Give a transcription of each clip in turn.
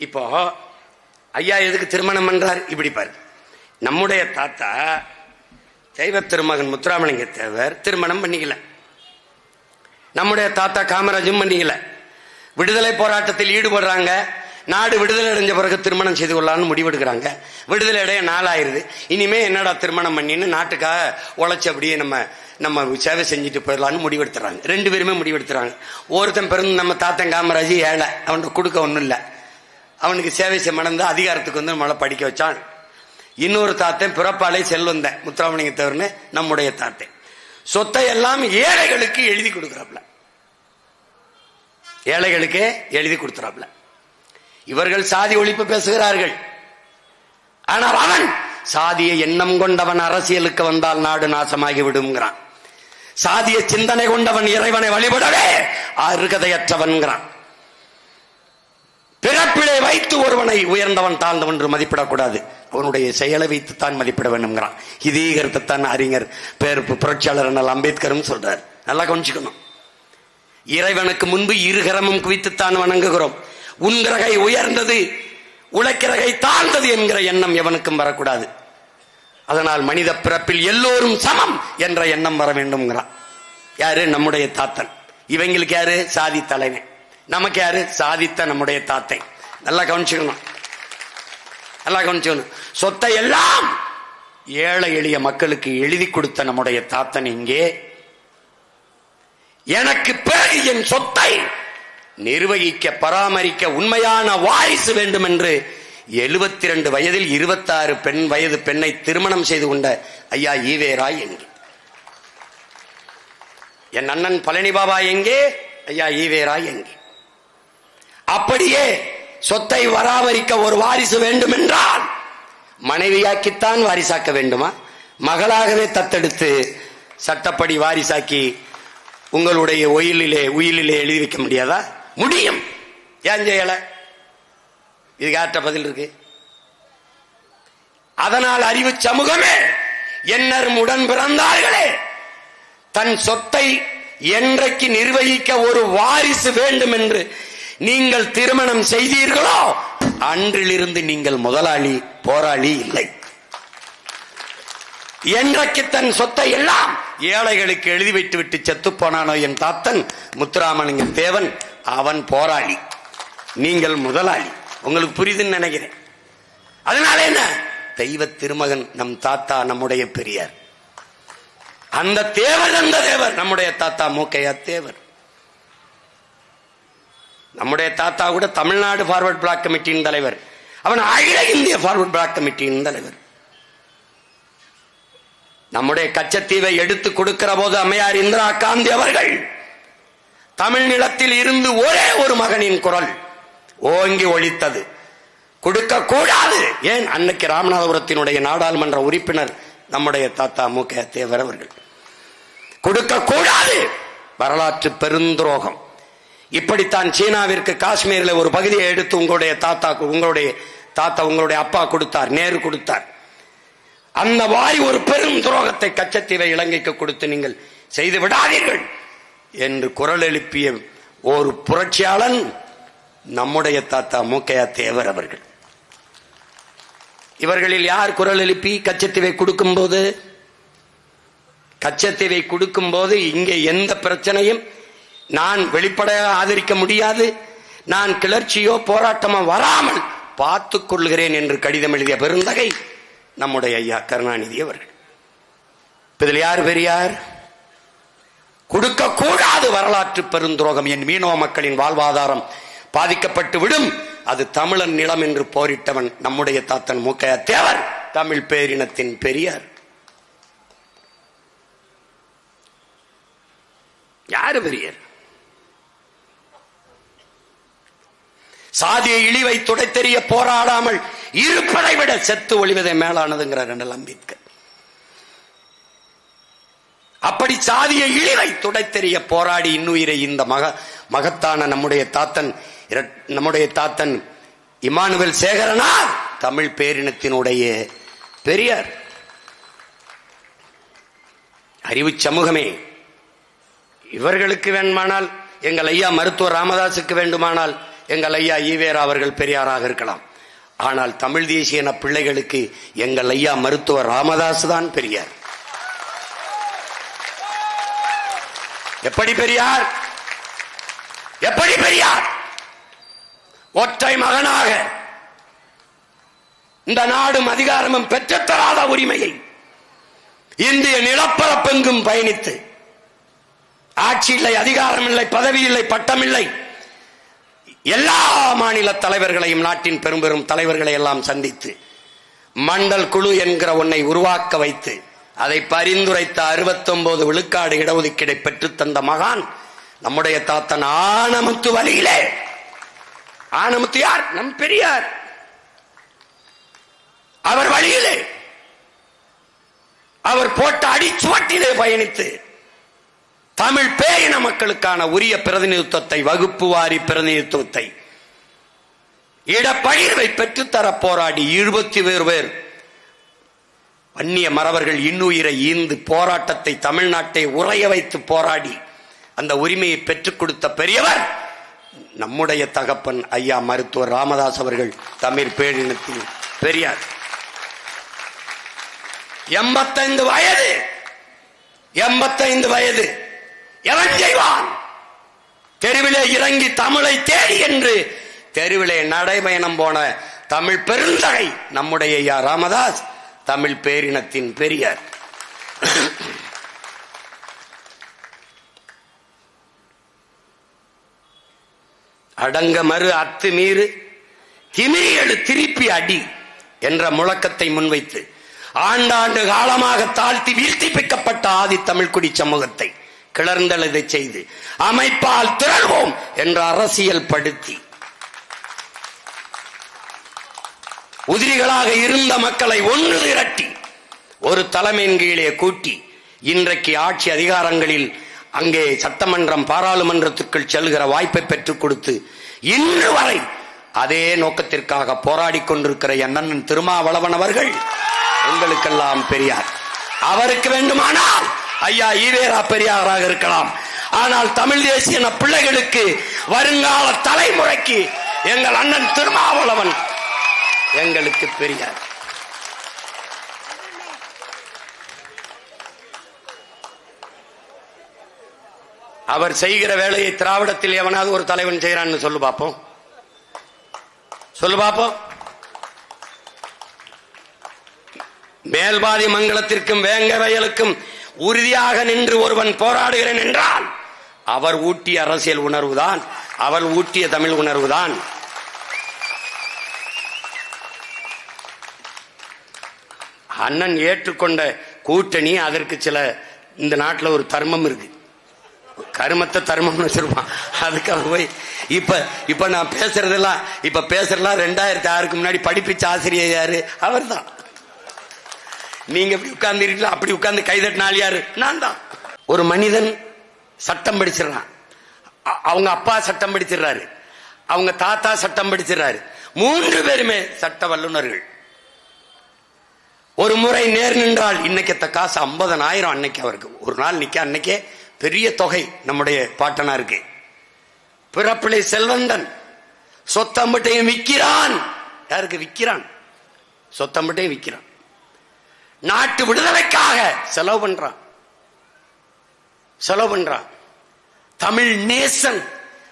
இப்போ ஐயா எதுக்கு திருமணம் பண்றார்? இப்படி பாரு. நம்முடைய தாத்தா தெய்வ திருமகன் முத்துராமலிங்க தேவர் திருமணம் பண்ணிக்கல. நம்முடைய தாத்தா காமராஜும் பண்ணிக்கல. விடுதலை போராட்டத்தில் ஈடுபடுறாங்க. நாடு விடுதலை அடைஞ்ச பிறகு திருமணம் செய்து கொள்ளலாம்னு முடிவெடுக்கிறாங்க. விடுதலை அடைய நாளாயிருது. இனிமே என்னடா திருமணம் பண்ணின்னு நாட்டுக்காக உழைச்சி அப்படியே நம்ம நம்ம சேவை செஞ்சுட்டு போயிடலாம்னு முடிவெடுத்துறாங்க. ரெண்டு பேருமே முடிவெடுத்துறாங்க. ஒருத்தன் பிறந்து நம்ம தாத்தன் காமராஜ் ஏழை. அவன்கிட்ட கொடுக்க ஒன்றும் இல்லை. அவனுக்கு சேவை செய்ய மணந்து அதிகாரத்துக்கு வந்து நம்மளை படிக்க வச்சான். இன்னொரு தாத்தன் பிறப்பாலே செல்வந்த முத்துராமலிங்க தவிர்னு நம்முடைய தாத்தன். சொத்தை எல்லாம் ஏழைகளுக்கு எழுதி கொடுக்குறாப்ல. ஏழைகளுக்கு எழுதி கொடுத்துறாப்ல. இவர்கள் சாதி ஒழிப்பு பேசுகிறார்கள். ஆனால் அவன் சாதிய எண்ணம் கொண்டவன் அரசியலுக்கு வந்தால் நாடு நாசமாகி விடுங்கிறான் சாதிய சிந்தனை கொண்டவன் இறைவனை வழிபடவே அருகதையற்றவன்கிறான் பிறப்பிலே வைத்து ஒருவனை உயர்ந்தவன் தாழ்ந்தவன் என்று மதிப்பிடக்கூடாது. அவனுடைய செயலை வைத்து தான் மதிப்பிட வேண்டும்ங்கிறான். இதே கருத்தைத்தான் அறிஞர் பேர் புரட்சியாளர் அண்ணல் அம்பேத்கரும் சொல்றார். நல்லா கவனிச்சுக்கணும். இறைவனுக்கு முன்பு இருகரமும் குவித்துத்தான் வணங்குகிறோம். உன்கிறகை உயர்ந்தது உழைக்கிறகை தாழ்ந்தது என்கிற எண்ணம் எவனுக்கும் வரக்கூடாது. அதனால் மனித பிறப்பில் எல்லோரும் சமம் என்ற எண்ணம் வர வேண்டும்ங்கிறான். யாரு? நம்முடைய தாத்தன். இவங்களுக்கு யாரு? சாதி தலைவன் நமக்கு யாரு? சாதித்த நம்முடைய தாத்தை நல்லா கவனிச்சுக்கணும். நல்லா கவனிச்சுக்கணும். சொத்தை எல்லாம் ஏழை எளிய மக்களுக்கு எழுதி கொடுத்த நம்முடைய தாத்தன் இங்கே. எனக்கு பிறகு என் சொத்தை நிர்வகிக்க பராமரிக்க உண்மையான வாரிசு வேண்டும் என்று எழுபத்தி ரெண்டு வயதில் இருபத்தாறு பெண் வயது பெண்ணை திருமணம் செய்து கொண்ட ஐயா ஈவேராய் எங்கே என் அண்ணன் பழனி பாபா எங்கே? ஐயா ஈவேராய் எங்கே. அப்படியே சொத்தை வராமரிக்க ஒரு வாரிசு வேண்டும் என்றால் மனைவியாக்கித்தான் வாரிசாக்க வேண்டுமா? மகளாகவே தத்தெடுத்து சட்டப்படி வாரிசாக்கி உங்களுடைய ஒயிலிலே உயிலிலே எழுதி வைக்க முடியாதா? முடியும். ஏன் செய்யல? இதுக்கு யார்கிட்ட பதில் இருக்கு? அதனால் அறிவு சமூகமே என்னர் உடன் பிறந்தார்களே. தன் சொத்தை என்றைக்கு நிர்வகிக்க ஒரு வாரிசு வேண்டும் என்று நீங்கள் திருமணம் செய்தீர்களோ? அன்றிலிருந்து நீங்கள் முதலாளி போராளி இல்லை. என்றைக்கு தன் சொத்தை எல்லாம் ஏழைகளுக்கு எழுதி வைத்து விட்டு செத்து போனானோ என் தாத்தன் முத்துராமலிங்க தேவன் அவன் போராளி. நீங்கள் முதலாளி. உங்களுக்கு புரியுதுன்னு நினைக்கிறேன். அதனால என்ன? தெய்வ திருமகன் நம் தாத்தா நம்முடைய பெரியார். அந்த தேவர் அந்த தேவர் நம்முடைய தாத்தா மூக்கையா தேவர். நம்முடைய தாத்தா கூட தமிழ்நாடு ஃபார்வர்ட் பிளாக் கமிட்டியின் தலைவர். அவன் அகில இந்திய ஃபார்வர்ட் பிளாக் கமிட்டியின் தலைவர். நம்முடைய கச்சத்தீவை எடுத்து கொடுக்கிற போது அம்மையார் இந்திரா காந்தி அவர்கள் தமிழ் நிலத்தில் இருந்து ஒரே ஒரு மகனின் குரல் ஓங்கி ஒழித்தது. கொடுக்க கூடாது. ஏன்? அன்னைக்கு ராமநாதபுரத்தினுடைய நாடாளுமன்ற உறுப்பினர் நம்முடைய தாத்தா மு க தேவர் அவர்கள். கொடுக்க கூடாது. வரலாற்று பெருந்துரோகம். இப்படித்தான் சீனாவிற்கு காஷ்மீரில் ஒரு பகுதியை எடுத்து உங்களுடைய தாத்தா உங்களுடைய தாத்தா உங்களுடைய அப்பா கொடுத்தார் நேரு கொடுத்தார். அந்த வாரி ஒரு பெரும் துரோகத்தை கச்சத்தீவை இலங்கைக்கு கொடுத்து நீங்கள் செய்து விடாதீர்கள் என்று குரல் எழுப்பிய ஒரு புரட்சியாளன் நம்முடைய தாத்தா மூக்கையா தேவர் அவர்கள். இவர்களில் யார் குரல் எழுப்பி கச்சத்தீவை கொடுக்கும் போது கச்சத்தீவை கொடுக்கும் போது இங்கே எந்த பிரச்சனையும் நான் வெளிப்படையாக ஆதரிக்க முடியாது. நான் கிளர்ச்சியோ போராட்டமோ வராமல் பார்த்துக் கொள்கிறேன் என்று கடிதம் எழுதிய பெருந்தகை நம்முடைய ஐயா கருணாநிதி அவர்கள். இதில் யார் பெரியார்? கொடுக்க கூடாது வரலாற்று பெருந்துரோகம் என் மீனவ மக்களின் வாழ்வாதாரம் பாதிக்கப்பட்டு விடும். அது தமிழன் நிலம் என்று போரிட்டவன் நம்முடைய தாத்தன் மூக்கைய தேவர் தமிழ் பேரினத்தின் பெரியார். யாரு பெரியார்? சாதிய இழிவை துடைத்தெறிய போராடாமல் இருப்பதை விட செத்து ஒளிவதை மேலானதுங்கிறார் அண்ணல் அம்பேத்கர். அப்படி சாதிய இழிவை துடைத்தெறிய போராடி இன்னுயிரை இந்த மக மகத்தான நம்முடைய தாத்தன் நம்முடைய தாத்தன் இமானுவேல் சேகரனார் தமிழ் பேரினத்தினுடைய பெரியார். அறிவு சமூகமே. இவர்களுக்கு வேண்டுமானால் எங்கள் ஐயா மருத்துவர் ராமதாசுக்கு வேண்டுமானால் எங்கள் ஐயா ஈவேரா அவர்கள் பெரியாராக இருக்கலாம். ஆனால் தமிழ் தேசிய என பிள்ளைகளுக்கு எங்கள் ஐயா மருத்துவர் ராமதாஸ் தான் பெரியார். எப்படி பெரியார்? எப்படி பெரியார்? ஒற்றை மகனாக இந்த நாடும் அதிகாரமும் பெற்றுத்தராத உரிமையை இந்திய நிலப்பரப்பெங்கும் பயணித்து ஆட்சி இல்லை அதிகாரம் இல்லை பதவி இல்லை பட்டம் இல்லை எல்லா மாநில தலைவர்களையும் நாட்டின் பெரும் பெரும் தலைவர்களை எல்லாம் சந்தித்து மண்டல் குழு என்கிற ஒன்னை உருவாக்க வைத்து அதை பரிந்துரைத்த 69 விழுக்காடு இடஒதுக்கீடை பெற்றுத் தந்த மகான் நம்முடைய தாத்தன் ஆனமுத்து வழியிலே. ஆனமுத்து யார்? நம் பெரியார். அவர் வழியிலே. அவர் போட்ட அடிச்சுவட்டிலே பயணித்து தமிழ் பேரின மக்களுக்கான உரிய பிரதிநிதித்துவத்தை வகுப்பு வாரி பிரதிநிதித்துவத்தை. இடப்பகிர்வை பெற்றுத்தர போராடி இருபத்தி பேர். பேர் வன்னிய மறவர்கள் இன்னுயிரை ஈந்து போராட்டத்தை தமிழ்நாட்டை உறைய வைத்து போராடி அந்த உரிமையை பெற்றுக் கொடுத்த பெரியவர் நம்முடைய தகப்பன் ஐயா மருத்துவர் ராமதாஸ் அவர்கள் தமிழ் பேரினத்தில் பெரியார். எண்பத்தைந்து வயது எண்பத்தைந்து வயது. எவன் செய்வான்? தெருவிலே இறங்கி தமிழை தேடி என்று தெருவிலே நடைபயணம் போன தமிழ் பெருந்தகை நம்முடைய ஐயா ராமதாஸ் தமிழ் பேரினத்தின் பெரியார். அடங்க மறு அத்துமீறு திமிரியடு திருப்பி அடி என்ற முழக்கத்தை முன்வைத்து ஆண்டாண்டு காலமாக தாழ்த்தி வீழ்த்தி பிக்கப்பட்ட ஆதி தமிழ்குடி சமூகத்தை கிளர்ந்தெழுதை செய்து. அமைப்பால் திரள்வோம் என்ற அரசியல் படுத்தி. உதிரிகளாக இருந்த மக்களை ஒன்று திரட்டி ஒரு தலைமையின் கீழே கூட்டி இன்றைக்கு ஆட்சி அதிகாரங்களில் அங்கே சட்டமன்றம் பாராளுமன்றத்திற்குள் செல்கிற வாய்ப்பை பெற்றுக் கொடுத்து இன்று வரை அதே நோக்கத்திற்காக போராடி கொண்டிருக்கிற என் அண்ணன் திருமாவளவன் அவர்கள் உங்களுக்கெல்லாம் பெரியார். அவருக்கு வேண்டுமானால் ஐயா ஈவேரா பெரியாராக இருக்கலாம். ஆனால் தமிழ் தேசிய பிள்ளைகளுக்கு வருங்கால தலைமுறைக்கு எங்கள் அண்ணன் திருமாவளவன் எங்களுக்கு பெரியார். அவர் செய்கிற வேலையை திராவிடத்தில் எவனாவது ஒரு தலைவன் செய்யறான்னு சொல்லு பார்ப்போம் சொல்லு பார்ப்போம் மேல்பாதி மங்கலத்திற்கும் வேங்க வயலுக்கும் உறுதியாக நின்று ஒருவன் போராடுகிறேன் என்றால் அவர் ஊட்டிய அரசியல் உணர்வுதான் அவர் ஊட்டிய தமிழ் உணர்வுதான். அண்ணன் ஏற்றுக்கொண்ட கூட்டணி அதற்கு சில இந்த நாட்டில் ஒரு தர்மம் இருக்கு. கருமத்தை தர்மம்னு வச்சிருப்பான். அதுக்காக போய் இப்ப இப்ப நான் பேசுறதெல்லாம் இப்ப பேசுறதெல்லாம் ரெண்டாயிரத்தி ஆறுக்கு முன்னாடி படிப்பிச்ச ஆசிரியர் யாரு? அவர்தான். நீங்க இப்படி உட்கார்ந்து இருக்கீங்களா அப்படி உட்கார்ந்து கைதட்டினால் யாரு? நான் தான். ஒரு மனிதன் சட்டம் படிச்சிடறான். அவங்க அப்பா சட்டம் படிச்சிடுறாரு. அவங்க தாத்தா சட்டம் படிச்சிடுறாரு. மூன்று பேருமே சட்ட வல்லுனர்கள் ஒரு முறை நேர் நின்றால் இன்னைக்கு எத்த காசு ஐம்பதனாயிரம் அன்னைக்கு அவருக்கு. ஒரு நாள் நிக்க அன்னைக்கே பெரிய தொகை நம்முடைய பாட்டனா இருக்கு பிறப்பிலை செல்வந்தன். சொத்தம்பட்டையும் விற்கிறான். யாருக்கு? விற்கிறான். சொத்தம்பட்டையும் விற்கிறான். நாட்டு விடுதலைக்காக செலவு பண்றான். செலவு பண்றான். தமிழ் நேசன்.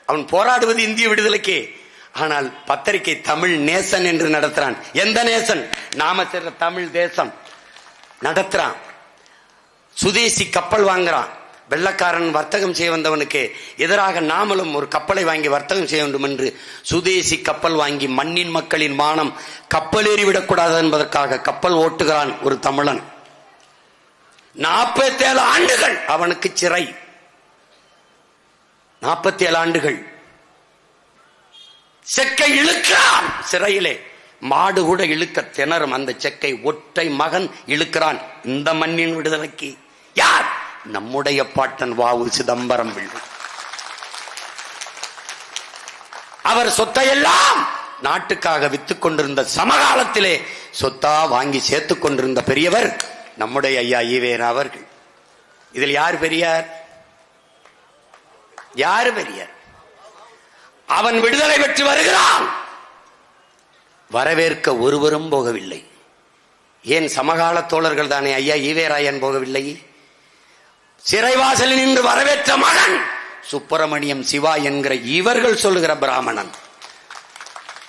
அவன் போராடுவது இந்திய விடுதலைக்கே. ஆனால் பத்திரிகை தமிழ் நேசன் என்று நடத்துறான். எந்த நேசன்? நாம சேர்ற தமிழ் தேசம். நடத்துறான். சுதேசி கப்பல் வாங்குறான். வெள்ளக்காரன் வர்த்தகம் செய்ய வந்தவனுக்கு எதிராக நாமளும் ஒரு கப்பலை வாங்கி வர்த்தகம் செய்ய வேண்டும் என்று சுதேசி கப்பல் வாங்கி மண்ணின் மக்களின் மானம் கப்பலேறி விடக்கூடாது என்பதற்காக கப்பல் ஓட்டுகிறான் ஒரு தமிழன். நாற்பத்தி ஏழு ஆண்டுகள் அவனுக்கு சிறை. நாற்பத்தி ஏழு ஆண்டுகள். செக்கை இழுக்கிறான் சிறையிலே. மாடு கூட இழுக்க திணறும். அந்த செக்கை ஒற்றை மகன் இழுக்கிறான். இந்த மண்ணின் விடுதலைக்கு. நம்முடைய பாட்டன் வாவு சிதம்பரம் பிள்ளை அவர் சொத்தையெல்லாம் நாட்டுக்காக வித்துக் கொண்டிருந்த சமகாலத்திலே சொத்தா வாங்கி சேர்த்துக் கொண்டிருந்த பெரியவர் நம்முடைய ஐயா ஈவேரா அவர்கள். இதில் யார் பெரியார்? யார் பெரியார்? அவன் விடுதலை பெற்று வருகிறான். வரவேற்க ஒருவரும் போகவில்லை. ஏன் சமகால தோழர்கள் தானே ஐயா ஈவேராயன் போகவில்லை? சிறைவாசலில் நின்று வரவேற்ற மகன் சுப்பிரமணியம் சிவா என்கிற இவர்கள் சொல்லுகிற பிராமணன்.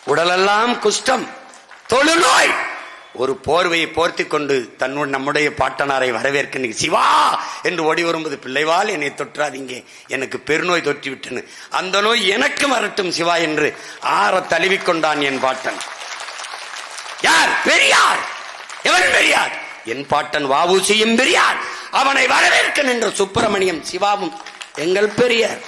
உடலெல்லாம் குஷ்டம் தொழுநோய். ஒரு போர்வையை போர்த்தி கொண்டு தன்னுடன் நம்முடைய பாட்டனாரை வரவேற்க சிவா என்று ஓடி வரும்போது பிள்ளைவால் என்னை தொற்றாதீங்க. எனக்கு பெருநோய் தொற்றி விட்டனு அந்த நோய் எனக்கு வரட்டும் சிவா என்று ஆற தழுவிக்கொண்டான் என் பாட்டன். யார்? பெரியார். எவன் பெரியார்? என் பாட்டன் வாவு செய்யும் பெரியார். அவனை வரவேற்க நின்ற சுப்பிரமணியம் சிவாவும் எங்கள் பெரியார்.